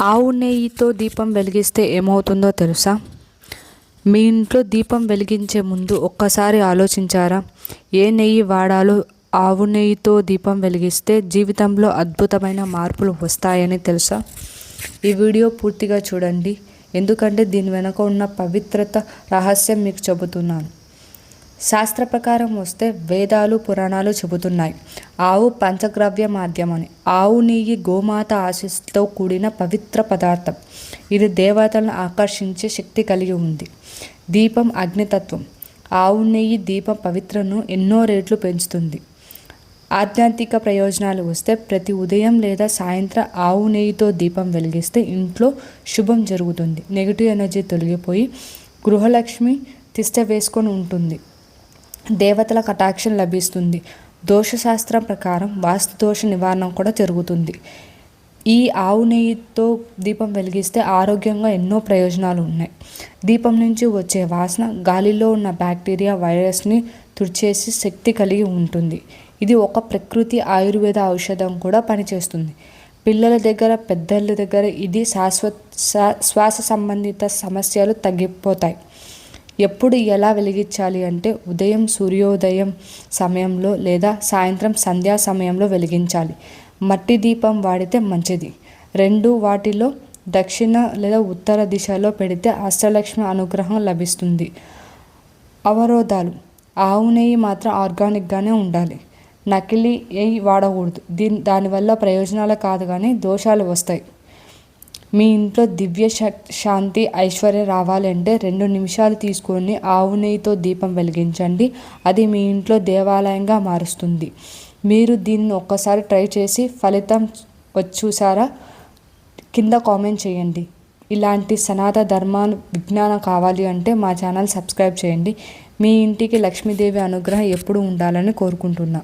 ఆవు నెయ్యితో దీపం వెలిగిస్తే ఏమవుతుందో తెలుసా? మీ ఇంట్లో దీపం వెలిగించే ముందు ఒక్కసారి ఆలోచించారా? ఏ నెయ్యి వాడాలో ఆవు నెయ్యితో దీపం వెలిగిస్తే జీవితంలో అద్భుతమైన మార్పులు వస్తాయని తెలుసా? ఈ వీడియో పూర్తిగా చూడండి. ఎందుకంటే దీని వెనుక ఉన్న పవిత్రత రహస్యం మీకు చెబుతున్నాను. శాస్త్ర ప్రకారం వస్తే వేదాలు పురాణాలు చెబుతున్నాయి. ఆవు పంచగ్రవ్య మాధ్యమని. ఆవు నెయ్యి గోమాత ఆశీస్సుతో కూడిన పవిత్ర పదార్థం. ఇది దేవతలను ఆకర్షించే శక్తి కలిగి ఉంది. దీపం అగ్నితత్వం. ఆవు నెయ్యి దీపం పవిత్రను ఎన్నో రేట్లు పెంచుతుంది. ఆధ్యాత్మిక ప్రయోజనాలు వస్తే ప్రతి ఉదయం లేదా సాయంత్రం ఆవు నెయ్యితో దీపం వెలిగిస్తే ఇంట్లో శుభం జరుగుతుంది. నెగిటివ్ ఎనర్జీ తొలగిపోయి గృహలక్ష్మి తిష్ట వేసుకొని ఉంటుంది. దేవతల కటాక్షం లభిస్తుంది. దోషశాస్త్రం ప్రకారం వాస్తు దోష నివారణ కూడా జరుగుతుంది. ఈ ఆవు నెయ్యితో దీపం వెలిగిస్తే ఆరోగ్యంగా ఎన్నో ప్రయోజనాలు ఉన్నాయి. దీపం నుంచి వచ్చే వాసన గాలిలో ఉన్న బ్యాక్టీరియా వైరస్ని తుడిచేసి శక్తి కలిగి ఉంటుంది. ఇది ఒక ప్రకృతి ఆయుర్వేద ఔషధం కూడా పనిచేస్తుంది. పిల్లల దగ్గర పెద్దల దగ్గర ఇది శాశ్వత శ్వాస సంబంధిత సమస్యలు తగ్గిపోతాయి. ఎప్పుడు ఎలా వెలిగించాలి అంటే ఉదయం సూర్యోదయం సమయంలో లేదా సాయంత్రం సంధ్యా సమయంలో వెలిగించాలి. మట్టి దీపం వాడితే మంచిది. రెండు వాటిలో దక్షిణ లేదా ఉత్తర దిశలో పెడితే అష్టలక్ష్మి అనుగ్రహం లభిస్తుంది. అవరోధాలు. ఆవు నెయ్యి మాత్రం ఆర్గానిక్గానే ఉండాలి. నకిలీ నెయ్యి వాడకూడదు. దీని దానివల్ల ప్రయోజనాలు కాదు కానీ దోషాలు వస్తాయి. మీ ఇంట్లో దివ్య శాంతి ఐశ్వర్యం రావాలంటే రెండు నిమిషాలు తీసుకొని ఆవు నెయ్యితో దీపం వెలిగించండి. అది మీ ఇంట్లో దేవాలయంగా మారుస్తుంది. మీరు దీన్ని ఒక్కసారి ట్రై చేసి ఫలితం వచ్చూసారా కింద కామెంట్ చేయండి. ఇలాంటి సనాతన ధర్మ విజ్ఞానం కావాలి అంటే మా ఛానల్ సబ్స్క్రైబ్ చేయండి. మీ ఇంటికి లక్ష్మీదేవి అనుగ్రహం ఎప్పుడు ఉండాలని కోరుకుంటున్నా.